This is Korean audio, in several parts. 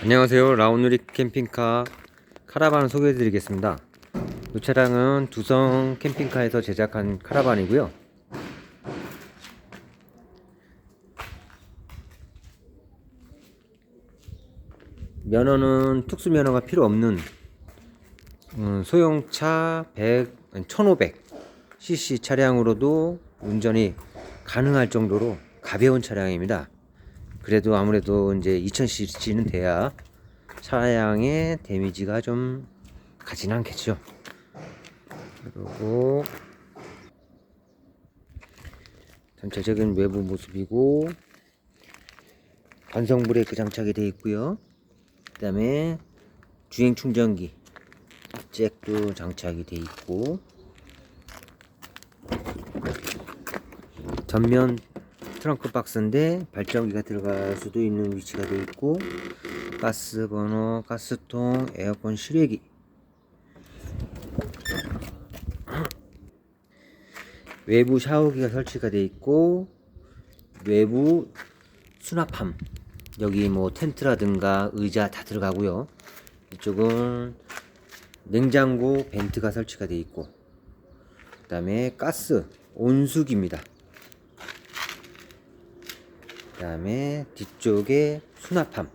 안녕하세요. 라운누리 캠핑카 카라반을 소개해 드리겠습니다. 이 차량은 두성 캠핑카에서 제작한 카라반이고요. 면허는 특수 면허가 필요 없는 음, 소형차 100, 1500cc 차량으로도 운전이 가능할 정도로 가벼운 차량입니다. 그래도 아무래도 이제 2000cc는 돼야 차량의 데미지가 좀 가진 않겠죠. 그리고 전체적인 외부 모습이고 관성 브레이크 장착이 되어 있고요. 그 다음에 주행 충전기 잭도 장착이 되어 있고 전면 트렁크 박스인데 발전기가 들어갈 수도 있는 위치가 되어 있고 가스 버너, 가스통, 에어컨 실외기. 외부 샤워기가 설치가 되어 있고 외부 수납함. 여기 뭐 텐트라든가 의자 다 들어가고요. 이쪽은 냉장고 벤트가 설치가 되어 있고 그 다음에 가스 온수기입니다 그 다음에 뒤쪽에 수납함.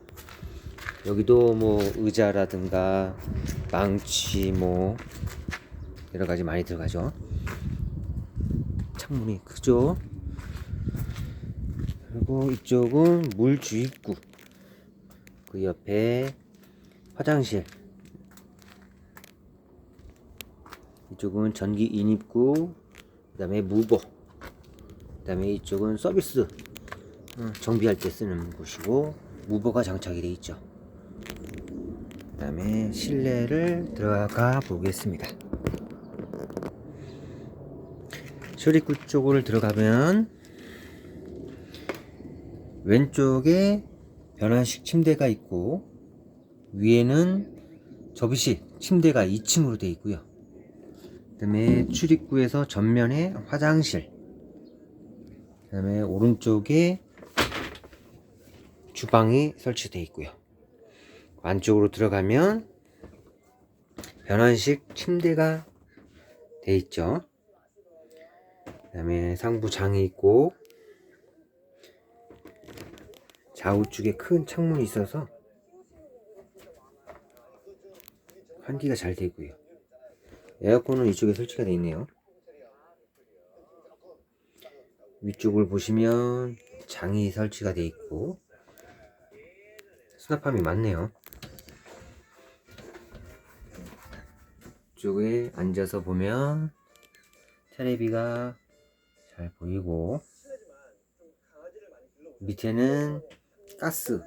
여기도 뭐 의자라든가 망치 뭐 여러 가지 많이 들어가죠. 창문이 크죠? 그리고 이쪽은 물 주입구. 그 옆에 화장실. 이쪽은 전기 인입구 그 다음에 무버 그 다음에 이쪽은 서비스. 어, 정비할 때 쓰는 곳이고 무버가 장착이 되어 있죠. 그 다음에 실내를 들어가 보겠습니다. 출입구 쪽으로 들어가면 왼쪽에 변환식 침대가 있고 위에는 접이식 침대가 2층으로 되어 있고요. 그 다음에 출입구에서 전면에 화장실 그 다음에 오른쪽에 주방이 설치되어 있고요. 안쪽으로 들어가면 변환식 침대가 되어 있죠. 그 다음에 상부장이 있고 좌우측에 큰 창문이 있어서 환기가 잘 되고요. 에어컨은 이쪽에 설치가 되어 있네요. 위쪽을 보시면 장이 설치가 되어 있고 수납함이 많네요. 이쪽에 앉아서 보면 테레비가 잘 보이고 밑에는 가스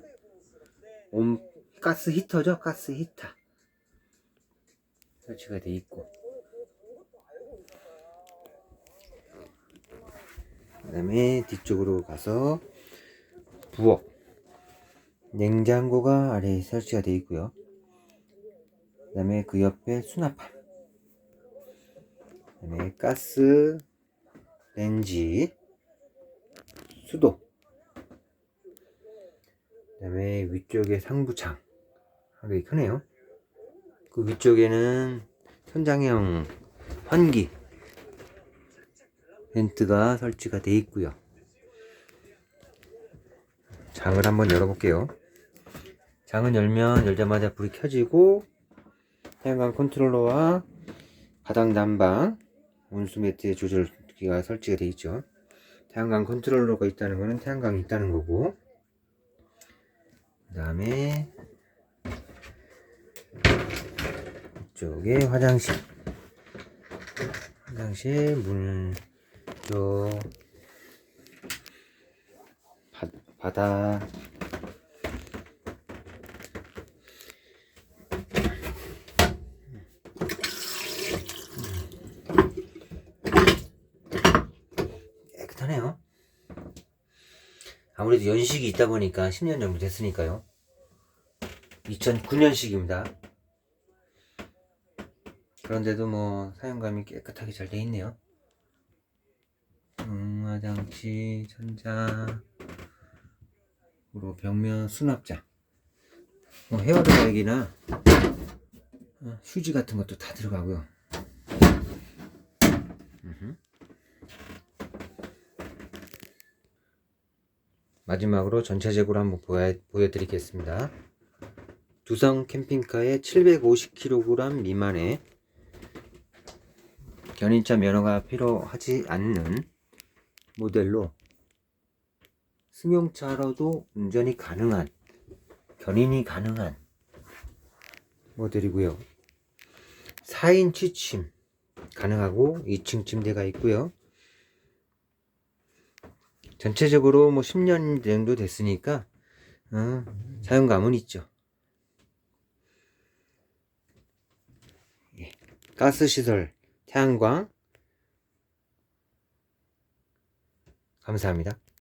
온 가스 히터죠? 가스 히터 설치가 되어 있고. 그 다음에 뒤쪽으로 가서 부엌 냉장고가 아래에 설치가 되어 있고요. 그 다음에 그 옆에 수납함. 그 다음에 가스 렌지 수도. 그 다음에 위쪽에 상부창. 되게 크네요. 그 위쪽에는 천장형 환기 벤트가 설치가 되어 있고요. 장을 한번 열어볼게요 장은 열면 열자마자 불이 켜지고 태양광 컨트롤러와 바닥 난방 온수 매트의 조절기가 설치가 되어 있죠. 태양광 컨트롤러가 있다는 것은 태양광이 있다는 거고 그 다음에 이쪽에 화장실. 화장실 문쪽 바다 깨끗하네요. 아무래도 연식이 있다 보니까 10년 정도 됐으니까요. 2009년식입니다. 그런데도 뭐 사용감이 깨끗하게 잘 돼 있네요. 음, 화장실, 천장, 그리고 벽면 수납장. 뭐 헤어드라이기나 어, 휴지 같은 것도 다 들어가고요. 마지막으로 전체적으로 한번 보여, 보여드리겠습니다. 두성 캠핑카의 750kg 미만의 견인차 면허가 필요하지 않는 모델로 승용차로도 운전이 가능한 견인이 가능한 모델이고요. 4인 취침 가능하고 2층 침대가 있고요. 전체적으로 뭐 10년 정도 됐으니까 어, 사용감은 있죠. 예, 가스 시설, 태양광 감사합니다.